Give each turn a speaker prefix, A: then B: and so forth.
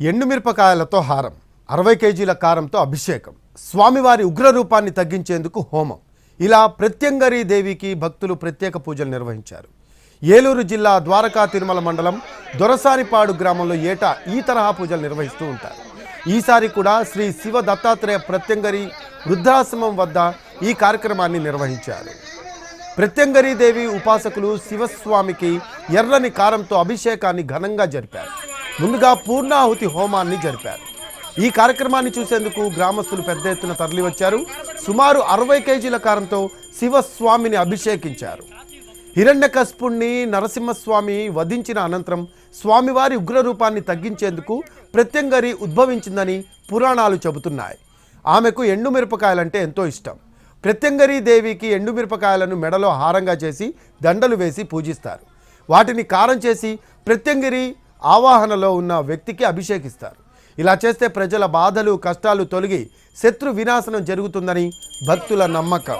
A: ఎండుమిరపకాయలతో హారం అరవై కేజీల కారంతో అభిషేకం స్వామివారి ఉగ్ర రూపాన్ని తగ్గించేందుకు హోమం. ఇలా ప్రత్యంగరీ దేవికి భక్తులు ప్రత్యేక పూజలు నిర్వహించారు. ఏలూరు జిల్లా ద్వారకా తిరుమల మండలం దొరసానిపాడు గ్రామంలో ఏటా ఈ తరహా పూజలు నిర్వహిస్తూ ఉంటారు. ఈసారి కూడా శ్రీ శివ దత్తాత్రేయ ప్రత్యంగరి వృద్ధాశ్రమం వద్ద ఈ కార్యక్రమాన్ని నిర్వహించారు. ప్రత్యంగరీదేవి ఉపాసకులు శివస్వామికి ఎర్రని కారంతో అభిషేకాన్ని ఘనంగా జరిపారు. ముందుగా పూర్ణాహుతి హోమాన్ని జరిపారు. ఈ కార్యక్రమాన్ని చూసేందుకు గ్రామస్తులు పెద్ద ఎత్తున తరలివచ్చారు. సుమారు అరవై కేజీల కారంతో శివస్వామిని అభిషేకించారు. హిరణ్యకస్పుణ్ణి నరసింహస్వామి వధించిన అనంతరం స్వామివారి ఉగ్రరూపాన్ని తగ్గించేందుకు ప్రత్యంగరి ఉద్భవించిందని పురాణాలు చెబుతున్నాయి. ఆమెకు ఎండుమిరపకాయలంటే ఎంతో ఇష్టం. ప్రత్యంగరీ దేవికి ఎండుమిరపకాయలను మెడలో హారంగా చేసి దండలు వేసి పూజిస్తారు. వాటిని కారం చేసి ప్రత్యంగిరి ఆవాహనలో ఉన్న వ్యక్తికి అభిషేకిస్తారు. ఇలా చేస్తే ప్రజల బాధలు కష్టాలు తొలగి శత్రు వినాశనం జరుగుతుందని భక్తుల నమ్మకం.